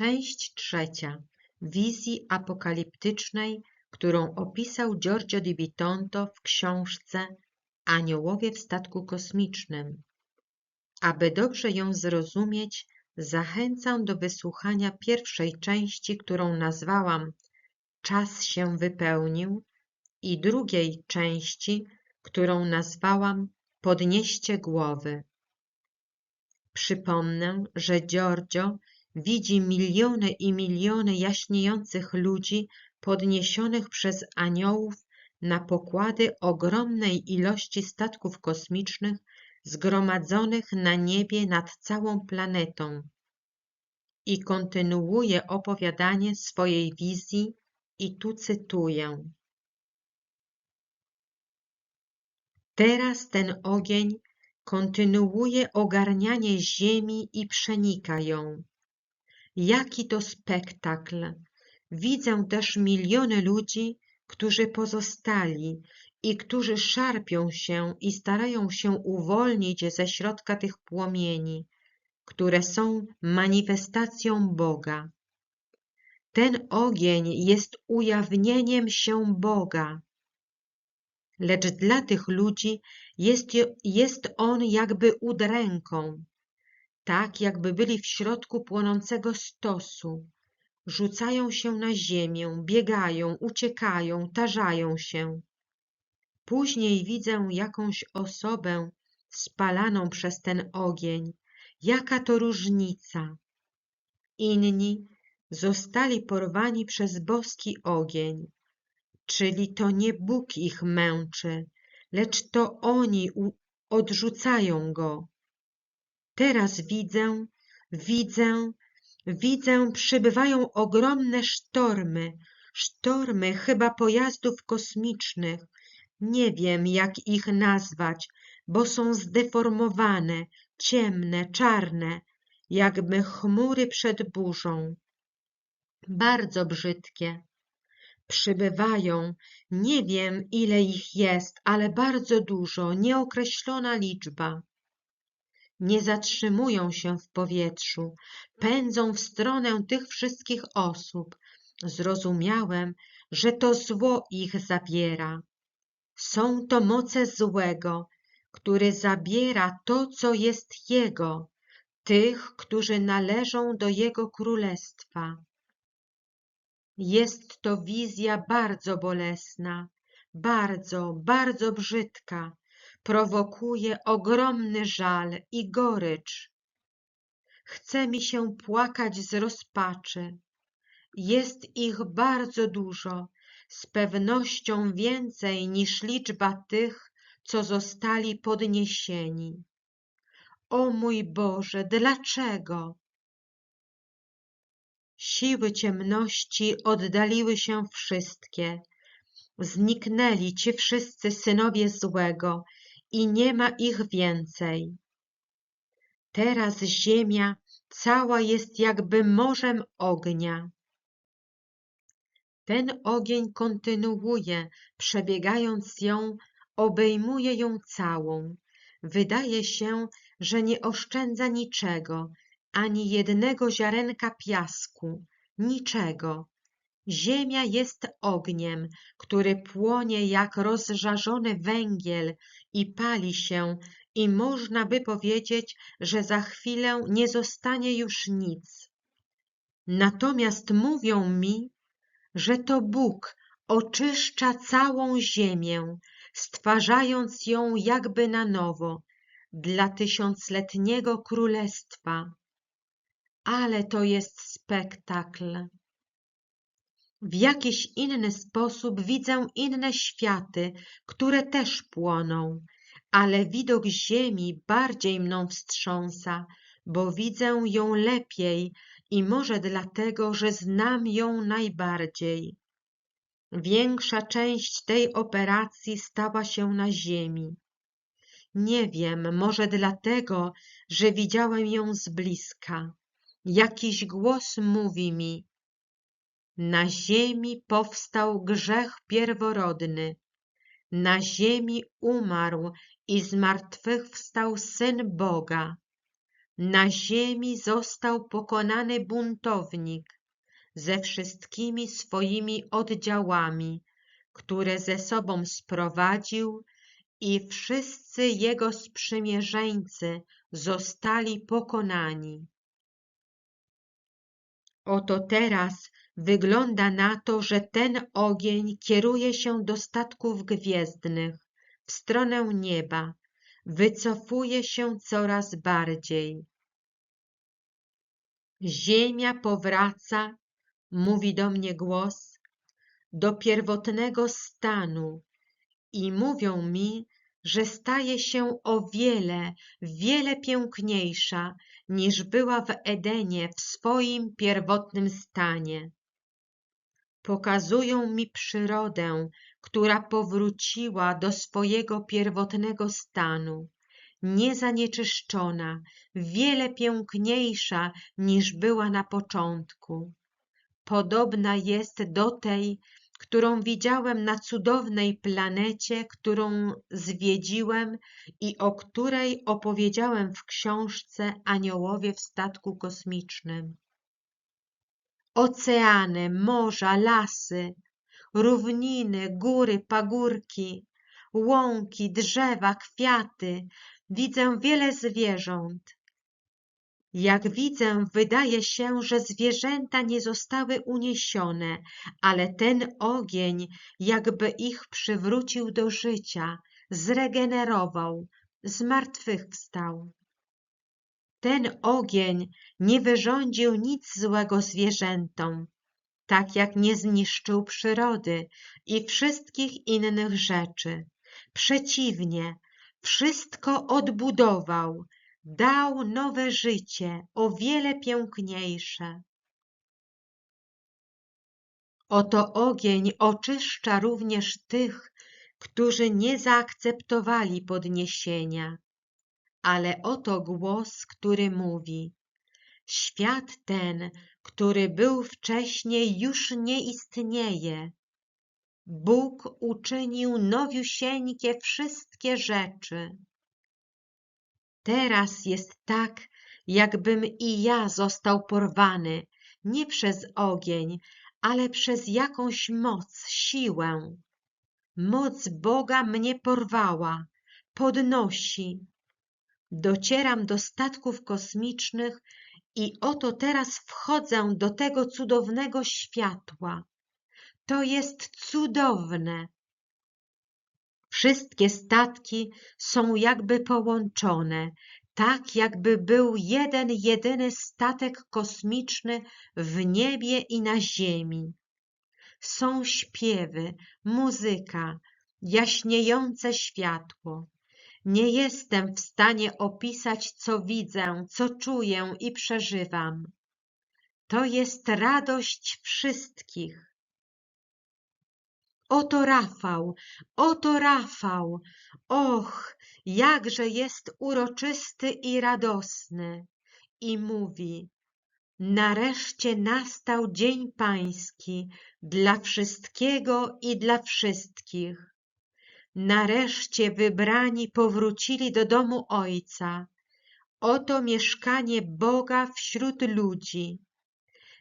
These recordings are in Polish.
Część trzecia wizji apokaliptycznej, którą opisał Giorgio di Bitonto w książce Aniołowie w statku kosmicznym. Aby dobrze ją zrozumieć, zachęcam do wysłuchania pierwszej części, którą nazwałam Czas się wypełnił i drugiej części, którą nazwałam Podnieście głowy. Przypomnę, że Giorgio widzi miliony i miliony jaśniejących ludzi podniesionych przez aniołów na pokłady ogromnej ilości statków kosmicznych zgromadzonych na niebie nad całą planetą i kontynuuje opowiadanie swojej wizji i tu cytuję. Teraz ten ogień kontynuuje ogarnianie ziemi i przenika ją. Jaki to spektakl! Widzę też miliony ludzi, którzy pozostali i którzy szarpią się i starają się uwolnić ze środka tych płomieni, które są manifestacją Boga. Ten ogień jest ujawnieniem się Boga. Lecz dla tych ludzi jest, jest on jakby udręką, tak jakby byli w środku płonącego stosu. Rzucają się na ziemię, biegają, uciekają, tarzają się. Później widzę jakąś osobę spalaną przez ten ogień. Jaka to różnica! Inni zostali porwani przez boski ogień, czyli to nie Bóg ich męczy, lecz to oni odrzucają go. Teraz widzę, widzę, widzę, przybywają ogromne sztormy, sztormy chyba pojazdów kosmicznych. Nie wiem, jak ich nazwać, bo są zdeformowane, ciemne, czarne, jakby chmury przed burzą. Bardzo brzydkie. Przybywają, nie wiem ile ich jest, ale bardzo dużo, nieokreślona liczba nie zatrzymują się w powietrzu, pędzą w stronę tych wszystkich osób. Zrozumiałem, że to zło ich zabiera. Są to moce złego, który zabiera to, co jest Jego, tych, którzy należą do Jego królestwa. Jest to wizja bardzo bolesna, bardzo, bardzo brzydka, prowokuje ogromny żal i gorycz. Chce mi się płakać z rozpaczy. Jest ich bardzo dużo, z pewnością więcej niż liczba tych, co zostali podniesieni. O mój Boże, dlaczego? Siły ciemności oddaliły się wszystkie. Zniknęli ci wszyscy synowie złego i nie ma ich więcej. Teraz ziemia cała jest jakby morzem ognia. Ten ogień kontynuuje, przebiegając ją, obejmuje ją całą. Wydaje się, że nie oszczędza niczego, ani jednego ziarenka piasku, niczego. Ziemia jest ogniem, który płonie jak rozżarzony węgiel i pali się i można by powiedzieć, że za chwilę nie zostanie już nic. Natomiast mówią mi, że to Bóg oczyszcza całą ziemię, stwarzając ją jakby na nowo dla tysiącletniego królestwa. Ale to jest spektakl. W jakiś inny sposób widzę inne światy, które też płoną, ale widok ziemi bardziej mną wstrząsa, bo widzę ją lepiej i może dlatego, że znam ją najbardziej. Większa część tej operacji stała się na ziemi. Nie wiem, może dlatego, że widziałem ją z bliska. Jakiś głos mówi mi, na ziemi powstał grzech pierworodny, na ziemi umarł i zmartwychwstał Syn Boga. Na ziemi został pokonany buntownik ze wszystkimi swoimi oddziałami, które ze sobą sprowadził i wszyscy jego sprzymierzeńcy zostali pokonani. Oto teraz wygląda na to, że ten ogień kieruje się do statków gwiezdnych, w stronę nieba, wycofuje się coraz bardziej. Ziemia powraca, mówi do mnie głos, do pierwotnego stanu i mówią mi, że staje się o wiele, wiele piękniejsza niż była w Edenie w swoim pierwotnym stanie. Pokazują mi przyrodę, która powróciła do swojego pierwotnego stanu, niezanieczyszczona, wiele piękniejsza niż była na początku. Podobna jest do tej, którą widziałem na cudownej planecie, którą zwiedziłem i o której opowiedziałem w książce Aniołowie w statku kosmicznym. Oceany, morza, lasy, równiny, góry, pagórki, łąki, drzewa, kwiaty. Widzę wiele zwierząt. Jak widzę, wydaje się, że zwierzęta nie zostały uniesione, ale ten ogień jakby ich przywrócił do życia, zregenerował, zmartwychwstał. Ten ogień nie wyrządził nic złego zwierzętom, tak jak nie zniszczył przyrody i wszystkich innych rzeczy. Przeciwnie, wszystko odbudował, dał nowe życie, o wiele piękniejsze. Oto ogień oczyszcza również tych, którzy nie zaakceptowali podniesienia. Ale oto głos, który mówi: Świat ten, który był wcześniej, już nie istnieje. Bóg uczynił nowiusieńkie wszystkie rzeczy. Teraz jest tak, jakbym i ja został porwany, nie przez ogień, ale przez jakąś moc, siłę. Moc Boga mnie porwała, podnosi. Docieram do statków kosmicznych i oto teraz wchodzę do tego cudownego światła. To jest cudowne. Wszystkie statki są jakby połączone, tak jakby był jeden jedyny statek kosmiczny w niebie i na ziemi. Są śpiewy, muzyka, jaśniejące światło. Nie jestem w stanie opisać, co widzę, co czuję i przeżywam. To jest radość wszystkich. Oto Rafał, oto Rafał, och, jakże jest uroczysty i radosny. I mówi, nareszcie nastał dzień pański dla wszystkiego i dla wszystkich. Nareszcie wybrani powrócili do domu Ojca. Oto mieszkanie Boga wśród ludzi.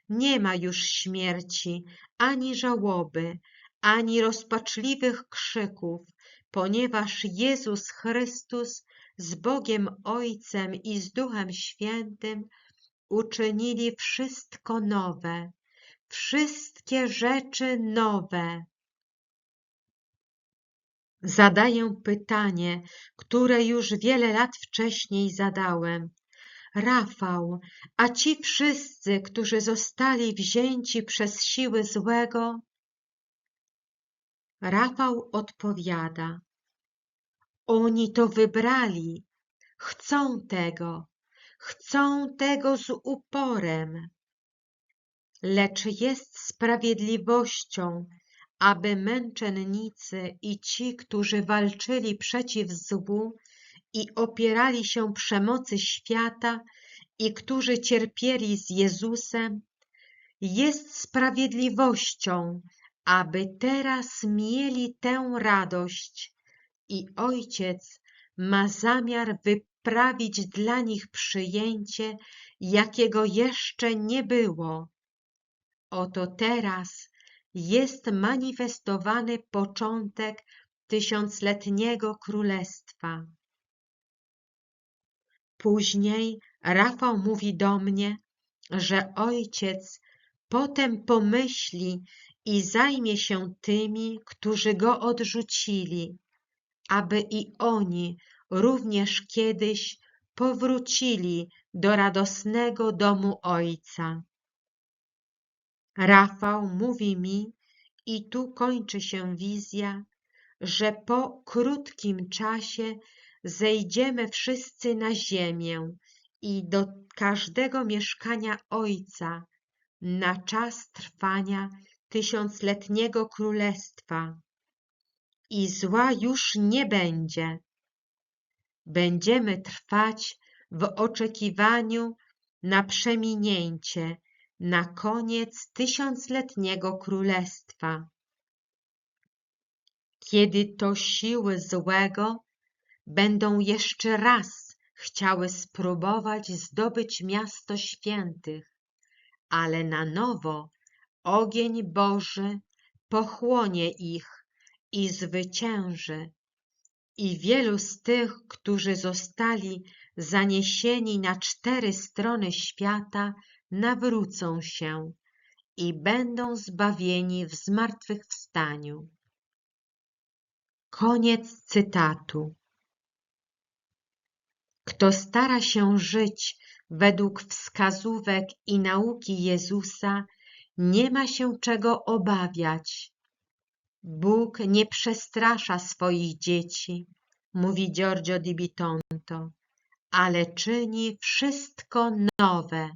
Nie ma już śmierci, ani żałoby, ani rozpaczliwych krzyków, ponieważ Jezus Chrystus z Bogiem Ojcem i z Duchem Świętym uczynili wszystko nowe, wszystkie rzeczy nowe. Zadaję pytanie, które już wiele lat wcześniej zadałem. Rafał, a ci wszyscy, którzy zostali wzięci przez siły złego, Rafał odpowiada: Oni to wybrali, chcą tego, chcą tego z uporem. Lecz jest sprawiedliwością, aby męczennicy i ci, którzy walczyli przeciw złu i opierali się przemocy świata i którzy cierpieli z Jezusem, jest sprawiedliwością, aby teraz mieli tę radość i Ojciec ma zamiar wypełnić sprawić dla nich przyjęcie, jakiego jeszcze nie było. Oto teraz jest manifestowany początek tysiącletniego królestwa. Później Rafał mówi do mnie, że ojciec potem pomyśli i zajmie się tymi, którzy go odrzucili, aby i oni również kiedyś powrócili do radosnego domu Ojca. Rafał mówi mi, i tu kończy się wizja, że po krótkim czasie zejdziemy wszyscy na ziemię i do każdego mieszkania Ojca na czas trwania tysiącletniego królestwa. I zła już nie będzie. Będziemy trwać w oczekiwaniu na przeminięcie, na koniec tysiącletniego królestwa. Kiedy to siły złego będą jeszcze raz chciały spróbować zdobyć miasto świętych, ale na nowo ogień Boży pochłonie ich i zwycięży. I wielu z tych, którzy zostali zaniesieni na cztery strony świata, nawrócą się i będą zbawieni w zmartwychwstaniu. Koniec cytatu. Kto stara się żyć według wskazówek i nauki Jezusa, nie ma się czego obawiać. Bóg nie przestrasza swoich dzieci, mówi Giorgio di Bitonto, ale czyni wszystko nowe.